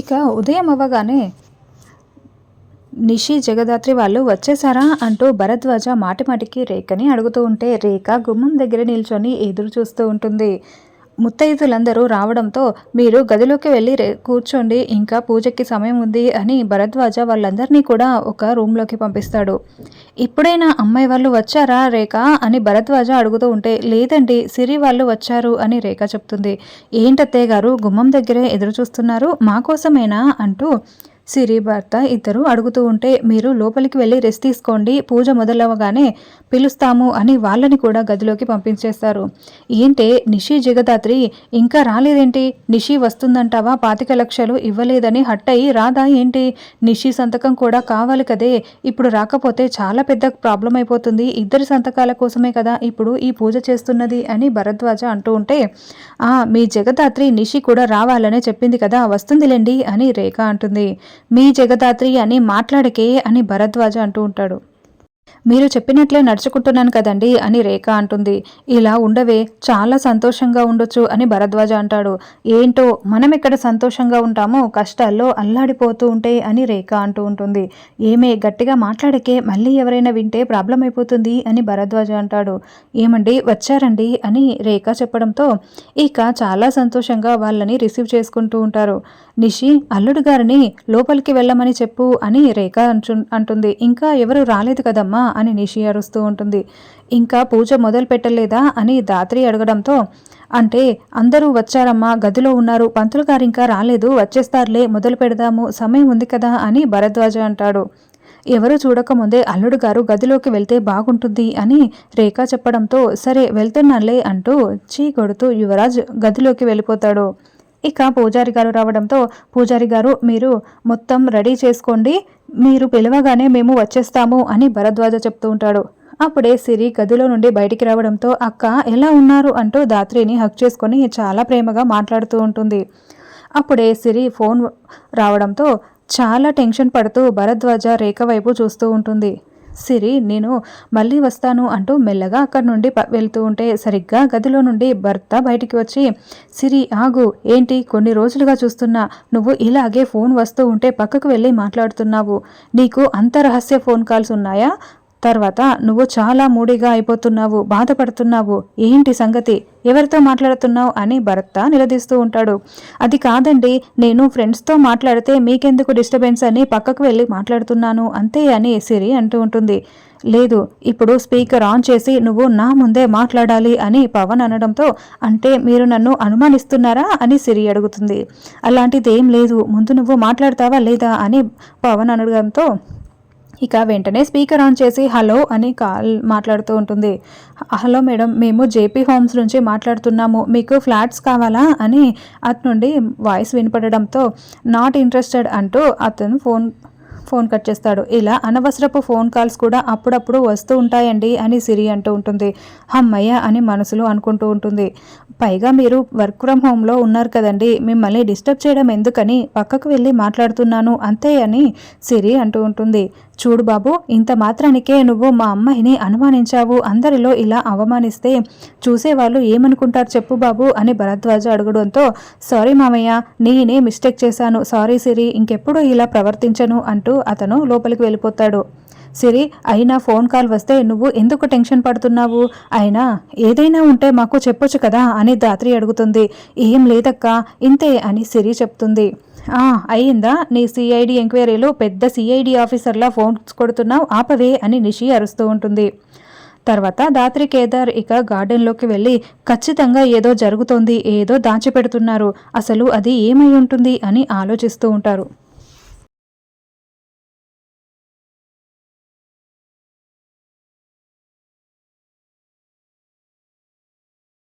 ఇక ఉదయం అవ్వగానే నిషి జగదాత్రి వాళ్ళు వచ్చేసారా అంటూ భరద్వాజ మాటిమాటికి రేఖని అడుగుతూ ఉంటే రేఖ గుమ్మం దగ్గర నిల్చొని ఎదురు చూస్తూ ఉంటుంది. ముత్తైదులందరూ రావడంతో మీరు గదిలోకి వెళ్ళి కూర్చోండి ఇంకా పూజకి సమయం ఉంది అని భరద్వాజ వాళ్ళందరినీ కూడా ఒక రూమ్లోకి పంపిస్తాడు. ఇప్పుడైనా అమ్మాయి వాళ్ళు వచ్చారా రేఖ? అని భరద్వాజ అడుగుతూ ఉంటే లేదండి సిరి వాళ్ళు వచ్చారు అని రేఖ చెప్తుంది. ఏంటత్తయ్య గారు గుమ్మం దగ్గరే ఎదురు చూస్తున్నారు మా కోసమేనా? అంటూ సిరి భర్త ఇద్దరు అడుగుతూ ఉంటే మీరు లోపలికి వెళ్ళి రెస్ట్ తీసుకోండి పూజ మొదలవగానే పిలుస్తాము అని వాళ్ళని కూడా గదిలోకి పంపించేస్తారు. ఏంటే నిషి జగదాత్రి ఇంకా రాలేదేంటి? నిషి వస్తుందంటావా? పాతిక లక్షలు ఇవ్వలేదని హట్ అయ్యి రాదా ఏంటి? నిషి సంతకం కూడా కావాలి కదే. ఇప్పుడు రాకపోతే చాలా పెద్ద ప్రాబ్లం అయిపోతుంది. ఇద్దరి సంతకాల కోసమే కదా ఇప్పుడు ఈ పూజ చేస్తున్నది అని భరద్వాజ అంటూ ఉంటే ఆ మీ జగదాత్రి నిషి కూడా రావాలనే చెప్పింది కదా వస్తుందిలేండి అని రేఖ అంటుంది. మీ జగదాత్రి అని మాట్లాడకే అని భరద్వాజ అంటూ ఉంటాడు. మీరు చెప్పినట్లే నడుచుకుంటున్నాను కదండి అని రేఖ అంటుంది. ఇలా ఉండవే చాలా సంతోషంగా ఉండొచ్చు అని భరద్వాజ అంటాడు. ఏంటో మనం ఎక్కడ సంతోషంగా ఉంటామో కష్టాల్లో అల్లాడిపోతూ ఉంటే అని రేఖ అంటూ ఉంటుంది. ఏమే గట్టిగా మాట్లాడకే మళ్ళీ ఎవరైనా వింటే ప్రాబ్లం అయిపోతుంది అని భరద్వాజ అంటాడు. ఏమండి వచ్చారండి అని రేఖ చెప్పడంతో ఇక చాలా సంతోషంగా వాళ్ళని రిసీవ్ చేసుకుంటూ ఉంటారు. నిషి అల్లుడు గారిని లోపలికి వెళ్ళమని చెప్పు అని రేఖ అంటుంది. ఇంకా ఎవరు రాలేదు కదమ్మా. అని నిషి అరుస్తూ ఉంటుంది. ఇంకా పూజ మొదలు పెట్టలేదా అని దాత్రి అడగడంతో అంటే అందరూ వచ్చారమ్మా గదిలో ఉన్నారు పంతులు గారు ఇంకా రాలేదు వచ్చేస్తారులే మొదలు పెడదాము సమయం ఉంది కదా అని భరద్వాజ అంటాడు. ఎవరు చూడకముందే అల్లుడు గారు గదిలోకి వెళ్తే బాగుంటుంది అని రేఖ చెప్పడంతో సరే వెళ్తున్నానులే అంటూ చీ కొడుతూ యువరాజ్ గదిలోకి వెళ్ళిపోతాడు. ఇక పూజారి గారు రావడంతో పూజారి గారు మీరు మొత్తం రెడీ చేసుకోండి మీరు పిలవగానే మేము వచ్చేస్తాము అని భరద్వాజ చెప్తూ ఉంటాడు. అప్పుడే సిరి గదిలో నుండి బయటికి రావడంతో అక్క ఎలా ఉన్నారు? అంటూ దాత్రిని హక్ చేసుకొని చాలా ప్రేమగా మాట్లాడుతూ ఉంటుంది. అప్పుడే సిరి ఫోన్ రావడంతో చాలా టెన్షన్ పడుతూ భరద్వాజ రేఖ వైపు చూస్తూ ఉంటుంది. సిరి నేను మళ్ళీ వస్తాను అంటూ మెల్లగా అక్కడి నుండి వెళ్తూ ఉంటే సరిగ్గా గదిలో నుండి భర్త బయటికి వచ్చి సిరి ఆగు ఏంటి కొన్ని రోజులుగా చూస్తున్నా నువ్వు ఇలాగే ఫోన్ వస్తూ ఉంటే పక్కకు వెళ్ళి మాట్లాడుతున్నావు. నీకు అంత రహస్య ఫోన్ కాల్స్ ఉన్నాయా? తర్వాత నువ్వు చాలా మూడిగా అయిపోతున్నావు బాధపడుతున్నావు. ఏంటి సంగతి? ఎవరితో మాట్లాడుతున్నావు అని భర్త నిలదీస్తూ ఉంటాడు. అది కాదండి నేను ఫ్రెండ్స్తో మాట్లాడితే మీకెందుకు డిస్టర్బెన్స్ అని పక్కకు వెళ్ళి మాట్లాడుతున్నాను అంతే అని సిరి అంటూ ఉంటుంది. లేదు ఇప్పుడు స్పీకర్ ఆన్ చేసి నువ్వు నా ముందే మాట్లాడాలి అని పవన్ అనడంతో అంటే మీరు నన్ను అనుమానిస్తున్నారా అని సిరి అడుగుతుంది. అలాంటిదేం లేదు ముందు నువ్వు మాట్లాడతావా లేదా అని పవన్ అనడంతో ఇక వెంటనే స్పీకర్ ఆన్ చేసి హలో అని కాల్ మాట్లాడుతూ ఉంటుంది. హలో మేడం మేము జేపీ హోమ్స్ నుంచి మాట్లాడుతున్నాము. మీకు ఫ్లాట్స్ కావాలా అని అతను నుండి వాయిస్ వినపడడంతో నాట్ ఇంట్రెస్టెడ్ అంటూ అతను ఫోన్ ఫోన్ కట్ చేస్తాడు. ఇలా అనవసరపు ఫోన్ కాల్స్ కూడా అప్పుడప్పుడు వస్తూ ఉంటాయండి అని సిరి అంటూ ఉంటుంది. అమ్మయ్య అని మనసులో అనుకుంటూ ఉంటుంది. పైగా మీరు వర్క్ ఫ్రమ్ హోమ్లో ఉన్నారు కదండి. మిమ్మల్ని డిస్టర్బ్ చేయడం ఎందుకని పక్కకు వెళ్ళి మాట్లాడుతున్నాను అంతే అని సిరి అంటూ ఉంటుంది. చూడు బాబు ఇంత మాత్రానికే నువ్వు మా అమ్మాయిని అనుమానించావు. అందరిలో ఇలా అవమానిస్తే చూసేవాళ్ళు ఏమనుకుంటారు చెప్పు బాబు అని భరద్వాజ అడగడంతో సారీ మామయ్య నేనే మిస్టేక్ చేశాను. సారీ సిరి ఇంకెప్పుడు ఇలా ప్రవర్తించను అంటూ అతను లోపలికి వెళ్ళిపోతాడు. సిరి అయినా ఫోన్ కాల్ వస్తే నువ్వు ఎందుకు టెన్షన్ పడుతున్నావు? అయినా ఏదైనా ఉంటే మాకు చెప్పొచ్చు కదా అని దాత్రి అడుగుతుంది. ఏం లేదక్క ఇంతే అని సిరి చెప్తుంది. అయ్యిందా? నీ సిఐడి ఎంక్వైరీలో పెద్ద సిఐడి ఆఫీసర్లా ఫోన్స్ కొడుతున్నావు ఆపవే అని నిషి అరుస్తూ ఉంటుంది. తర్వాత దాత్రి కేదార్ ఇక గార్డెన్లోకి వెళ్ళి ఖచ్చితంగా ఏదో జరుగుతోంది ఏదో దాచిపెడుతున్నారు అసలు అది ఏమై ఉంటుంది అని ఆలోచిస్తూ ఉంటారు.